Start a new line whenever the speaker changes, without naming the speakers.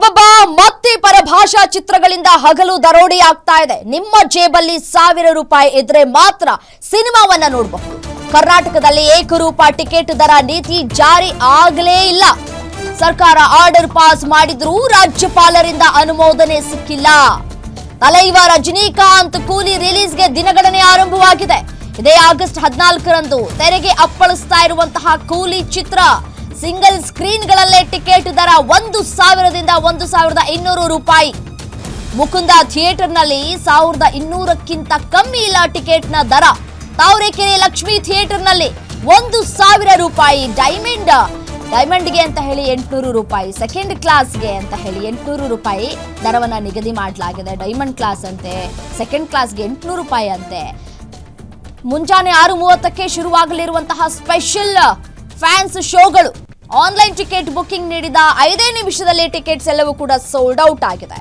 ಅಬ್ಬಬ್ಬಾ ಮತ್ತೆ ಪರಭಾಷಾ ಚಿತ್ರಗಳಿಂದ ಹಗಲು ದರೋಡಿ ಆಗ್ತಾ ಇದೆ. ನಿಮ್ಮ ಜೇಬಲ್ಲಿ ಸಾವಿರ ರೂಪಾಯಿ ಇದ್ರೆ ಮಾತ್ರ ಸಿನಿಮಾವನ್ನ ನೋಡಬಹುದು. ಕರ್ನಾಟಕದಲ್ಲಿ ಏಕರೂಪ ಟಿಕೆಟ್ ದರ ನೀತಿ ಜಾರಿ ಆಗಲೇ ಇಲ್ಲ. ಸರ್ಕಾರ ಆರ್ಡರ್ ಪಾಸ್ ಮಾಡಿದ್ರೂ ರಾಜ್ಯಪಾಲರಿಂದ ಅನುಮೋದನೆ ಸಿಕ್ಕಿಲ್ಲ. ತಲೈವ ರಜನಿಕಾಂತ್ ಕೂಲಿ ರಿಲೀಸ್ಗೆ ದಿನಗಣನೆ ಆರಂಭವಾಗಿದೆ. ಇದೇ ಆಗಸ್ಟ್ ಹದಿನಾಲ್ಕರಂದು ತೆರೆಗೆ ಅಪ್ಪಳಿಸ್ತಾ ಇರುವಂತಹ ಕೂಲಿ ಚಿತ್ರ ಸಿಂಗಲ್ ಸ್ಕ್ರೀನ್ಗಳಲ್ಲೇ ಟಿಕೆಟ್ ದರ ಒಂದು ಸಾವಿರದಿಂದ ಒಂದು ಸಾವಿರದ ಇನ್ನೂರು ರೂಪಾಯಿ. ಮುಕುಂದ ಥಿಯೇಟರ್ನಲ್ಲಿ ಸಾವಿರದ ಇನ್ನೂರಕ್ಕಿಂತ ಕಮ್ಮಿ ಇಲ್ಲ ಟಿಕೆಟ್ನ ದರ. ತಾವರೆಕೆರೆ ಲಕ್ಷ್ಮಿ ಥಿಯೇಟರ್ನಲ್ಲಿ ಒಂದು ಸಾವಿರ ರೂಪಾಯಿ ಡೈಮಂಡ್. ಡೈಮಂಡ್ಗೆ ಅಂತ ಹೇಳಿ ಎಂಟುನೂರು ರೂಪಾಯಿ, ಸೆಕೆಂಡ್ ಕ್ಲಾಸ್ಗೆ ಅಂತ ಹೇಳಿ ಎಂಟುನೂರು ರೂಪಾಯಿ ದರವನ್ನು ನಿಗದಿ ಮಾಡಲಾಗಿದೆ. ಡೈಮಂಡ್ ಕ್ಲಾಸ್ ಅಂತೆ, ಸೆಕೆಂಡ್ ಕ್ಲಾಸ್ಗೆ ಎಂಟುನೂರು ರೂಪಾಯಿ ಅಂತೆ. ಮುಂಜಾನೆ ಆರು ಮೂವತ್ತಕ್ಕೆ ಶುರುವಾಗಲಿರುವಂತಹ ಸ್ಪೆಷಲ್ ಫ್ಯಾನ್ಸ್ ಶೋಗಳು. ಆನ್ಲೈನ್ ಟಿಕೆಟ್ ಬುಕಿಂಗ್ ನೀಡಿದ ಐದೇ ನಿಮಿಷದಲ್ಲಿ ಟಿಕೆಟ್ಸ್ ಎಲ್ಲವೂ ಕೂಡ ಸೋಲ್ಡ್ ಔಟ್ ಆಗಿದೆ.